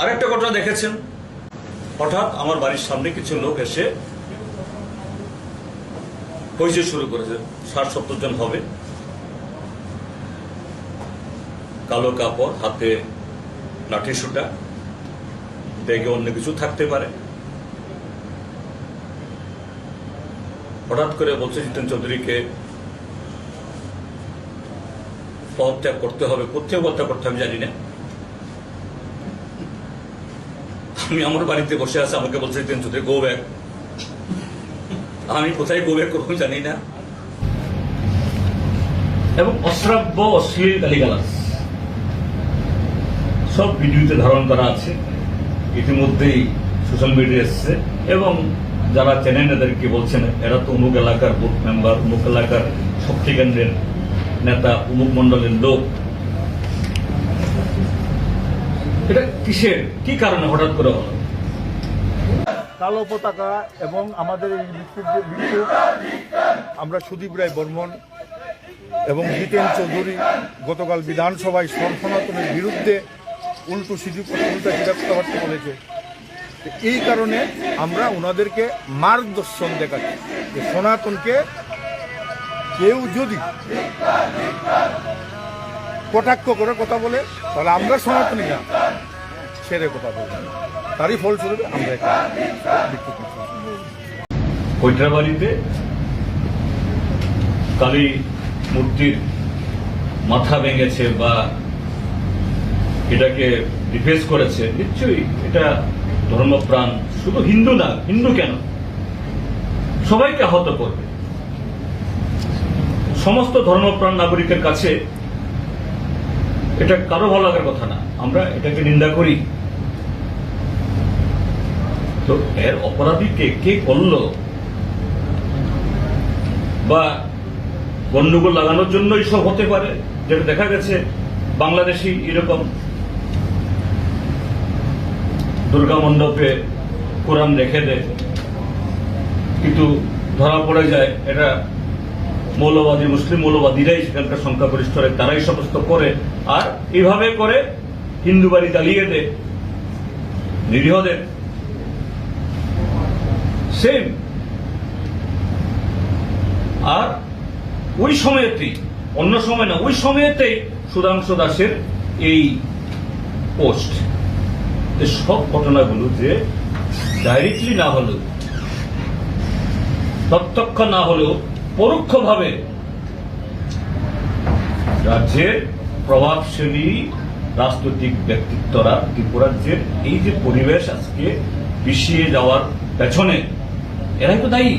আরেকটা ঘটনা দেখেছেন। হঠাৎ আমার বাড়ির সামনে কিছু লোক এসে হইচই শুরু করেছে। ষাট সত্তর জন হবে। কালো কাপড়, হাতে লাঠি সুটা ব্যাগে অন্য কিছু থাকতে পারে। হঠাৎ করে বলছে, জিতেন চৌধুরীকে পদত্যাগ করতে হবে। কোথায় পদত্যাগ করতে হবে জানি না। আমি আমার বাড়িতে বসে আছে, আমাকে বলছে জিতেন চৌধুরী গো ব্যাক আমি কোথায় গো ব্যাক করব জানি না। এবং অশ্রাব্য, অশ্লীল গালিগালাজ। সব ভিডিওতে ধারণ করা আছে। ইতিমধ্যেই সোশ্যাল মিডিয়া এসছে। এবং যারা চেনেন এদেরকে বলছেন, এরা তো অমুক এলাকার বুথ মেম্বার অমুক এলাকার শক্তি কেন্দ্রের নেতা, অমুক মন্ডলের লোক। এটা কিসের? কি কারণে হঠাৎ করে হলো? কালো পতাকা এবং আমাদের এই আমরা সুদীপ রায় বর্মন এবং জিতেন চৌধুরী গতকাল বিধানসভায় সনাতনের বিরুদ্ধে উল্টো সিধু উল্টা কথাবার্তা বলেছে। এই কারণে আমরা ওনাদেরকে মার্গদর্শন দেখাচ্ছি যে সনাতনকে কেউ যদি কটাক্ষ করে কথা বলে, তাহলে আমরা সনাতনীরা ছেড়ে কথা বলব তারই ফলস্বরূপ আমরা একটা। কালী মূর্তির মাথা ভেঙেছে বা এটাকে ডিফেস করেছে, নিশ্চয়ই এটা ধর্মপ্রাণ, শুধু হিন্দু না, হিন্দু কেন? সবাইকে আহত করবে। সমস্ত ধর্মপ্রাণ নাগরিকের কাছে এটা কারও ভালো লাগার কথা না। আমরা এটাকে নিন্দা করি। তো এর অপরাধী কে করল? বা গন্ডগোল লাগানোর জন্য সব হতে পারে, যেটা দেখা গেছে বাংলাদেশি এরকম দুর্গা মণ্ডপে কোরআন রেখে দেয়। কিন্তু ধরা পড়ে যায়, এটা মৌলবাদী, মুসলিম মৌলবাদীরাই সেখানকার সংখ্যাগরিষ্ঠরা তারাই সমস্ত করে আর এইভাবে করে হিন্দু বাড়ি জ্বালিয়ে দেয় নিরীহদের সেম আর ওই সময়তেই, অন্য সময় না, ওই সময়তেই সুধাংশু দাসের এই পোস্ট সব ঘটনাগুলো যে ডাইরেক্টলি না হলেও, প্রত্যক্ষ না হলেও পরোক্ষভাবে রাজ্যের প্রভাবশালী রাজনৈতিক ব্যক্তিত্বরা ত্রিপুরাজ্যের এই যে পরিবেশ আজকে পিছিয়ে যাওয়ার পেছনে, এরাই তো দায়ী।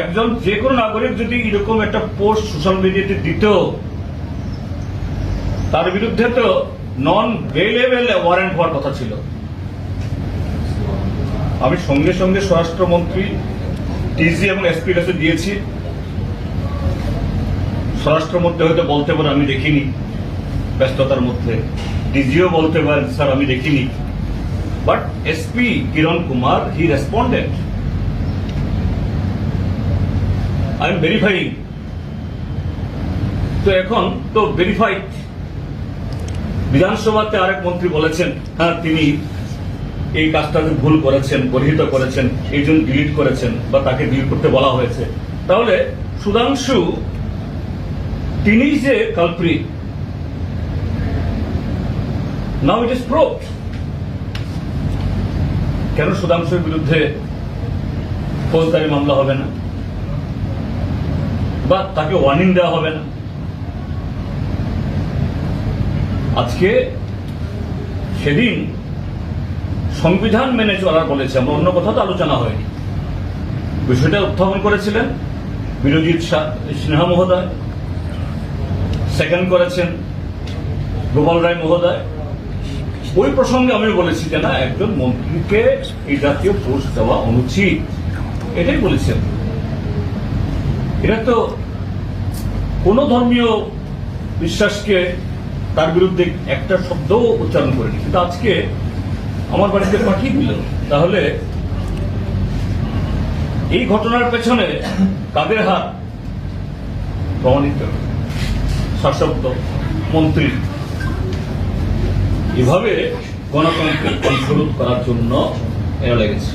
একজন যে কোনো নাগরিক যদি এরকম একটা পোস্ট সোশ্যাল মিডিয়াতে দিত তার বিরুদ্ধে তো নন বেলেবেল ওয়ারেন্ট হওয়ার কথা ছিল। আমি সঙ্গে সঙ্গে স্বরাষ্ট্রমন্ত্রী টিজি এবং এসপির কাছে দিয়েছি। স্বরাষ্ট্রমন্ত্রী হয়তো বলতে পারে আমি দেখিনি। ব্যস্ততার মধ্যে। ডিজিও বলতে পারেন, স্যার, আমি দেখিনি। But SP Kiran Kumar he responded I am verifying তো এখন তো ভেরিফাইড বিধানসভাতে আরেক মন্ত্রী বলেছেন হ্যাঁ তিনি এই কাজটাকে ভুল করেছেন গর্হিত করেছেন, এই জন্য ডিলিট করেছেন বা তাকে ডিলিট করতে বলা হয়েছে। তাহলে সুধাংশু, তিনি যে কালপ্রিট নাও ইট ইস প্রুভড কেন সুধাংশুর বিরুদ্ধে ফৌজদারি মামলা হবে না? বা তাকে ওয়ার্নিং দেওয়া হবে না? আজকে সেদিন সংবিধান মেনে চলার বলেছে আমরা অন্য কথা তো আলোচনা হয়নি। বিষয়টা উত্থাপন করেছিলেন বিরোজিৎ সিনহা মহোদয় সেকেন্ড করেছেন গোপাল রায় মহোদয়। ওই প্রসঙ্গে আমি বলেছি যে না, একজন মন্ত্রীকে এই জাতীয় পোস্ট দেওয়া অনুচিত। এটাই বলেছেন। এটা তো কোন ধর্মীয় বিশ্বাসকে তার বিরুদ্ধে একটা শব্দও উচ্চারণ করেনি। কিন্তু আজকে আমার বাড়িতে পাঠিয়ে দিল তাহলে এই ঘটনার পেছনে কাদের হাত? প্রমাণিত। শাসক মন্ত্রী। এভাবে গণতন্ত্রের কন্ট্রোল করার জন্য এরা লেগেছে।